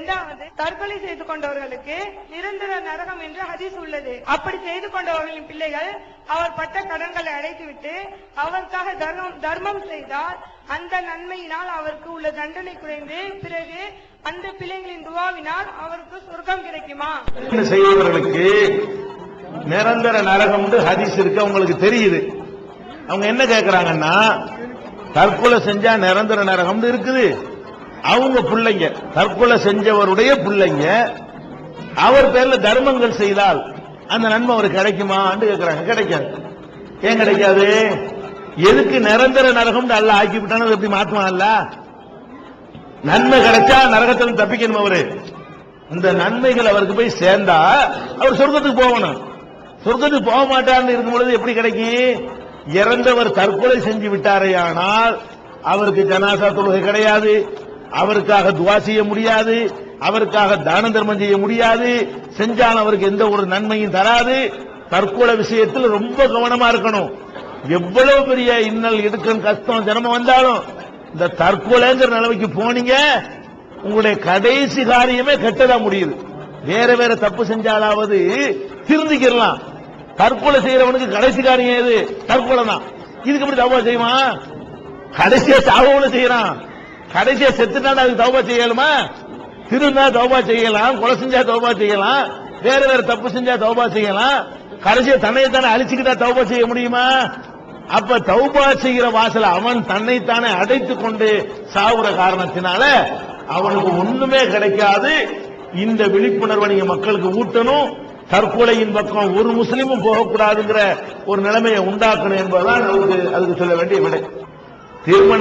இரண்டாவது தற்கொலை செய்து கொண்டவர்களுக்கு நிரந்தர நரகம் என்று ஹதீஸ் உள்ளது. அப்படி செய்து கொண்டவர்களின் பிள்ளைகள் அவர் பட்ட கடன்களை அடைத்துவிட்டு அவருக்காக தர்மம் தர்மம் செய்தால் அந்த நன்மையினால் அவருக்கு உள்ள தண்டனை குறைந்து பிறகு அந்த பிள்ளைகளின் துவாவினால் அவருக்கு சொர்க்கம் கிடைக்குமா? என்ன செய்பவர்களுக்கு நிரந்தர நரகம் ஹதீஸ் இருக்கு. அவங்களுக்கு தெரியுது. அவங்க என்ன கேக்குறாங்கன்னா தற்கொலை செஞ்சா நிரந்தர நரகம் இருக்குது. அவங்க பிள்ளைங்க தற்கொலை செஞ்சவருடைய பிள்ளைங்க அவர் பேர்ல தர்மங்கள் செய்தால் அந்த நன்மை அவருக்கு கிடைக்குமான்னு கேட்கிறாங்க கிடைக்காது. ஏன் கிடைக்காது? எதுக்கு நிரந்தர நரகம் அல்ல ஆக்கி விட்டானது எப்படி மாற்றுவான்ல நன்மை கிடைச்சா நரகத்தில் தப்பிக்கணும் அவரு. இந்த நன்மைகள் அவருக்கு போய் சேர்ந்தா அவர் சொர்க்கத்துக்கு போகணும். சொர்க்கத்துக்கு போக மாட்டார்னு இருக்கும் பொழுது எப்படி கிடைக்கும்? இறந்தவர் தற்கொலை செஞ்சு விட்டாரே ஆனால் அவருக்கு ஜனாசா தொழுகை கிடையாது. அவருக்காக துவா செய்ய முடியாது அவருக்காக தான தர்மம் செய்ய முடியாது செஞ்சால் அவருக்கு எந்த ஒரு நன்மையும் தராது. தற்கொலை விஷயத்தில் ரொம்ப கவனமா இருக்கணும். எவ்வளவு பெரிய இன்னல் இடுக்கம் கஷ்டம் சிரமம் வந்தாலும் இந்த தற்கொலைங்கிற நிலைமைக்கு போனீங்க உங்களுடைய கடைசி காரியமே கெட்டதா முடியுது. வேற வேற தப்பு செஞ்சாலாவது திருந்திக்கிடலாம். தற்கொலை செய்யறவனுக்கு கடைசி காரியம் எது? தற்கொலை தான் இதுக்கு எப்படி தவா செய்வான்? கடைசியா சாவோட செய்யறான். கடைசியா செத்துட்டா அதுக்கு தௌபா செய்யலுமா? திருந்தா தௌபா செய்யலாம் கொலை செஞ்சா தௌபா செய்யலாம் வேற வேற தப்பு செஞ்சா தௌபா செய்யலாம். கடைசியா தன்னை தானே அழிச்சுக்கிட்டா தௌபா செய்ய முடியுமா? அப்ப தௌபா செய்கிற வாசல அவன் தன்னைத்தானே அடைத்துக் கொண்டு சாவுற காரணத்தினால அவனுக்கு ஒண்ணுமே கிடைக்காது. இந்த விழிப்புணர்வை நீங்க மக்களுக்கு ஊட்டணும். தற்கொலையின் பக்கம் ஒரு முஸ்லீமும் போகக்கூடாதுங்கிற ஒரு நிலைமையை உண்டாக்கணும் என்பதுதான் அதுக்கு சொல்ல வேண்டிய விடை. திருமண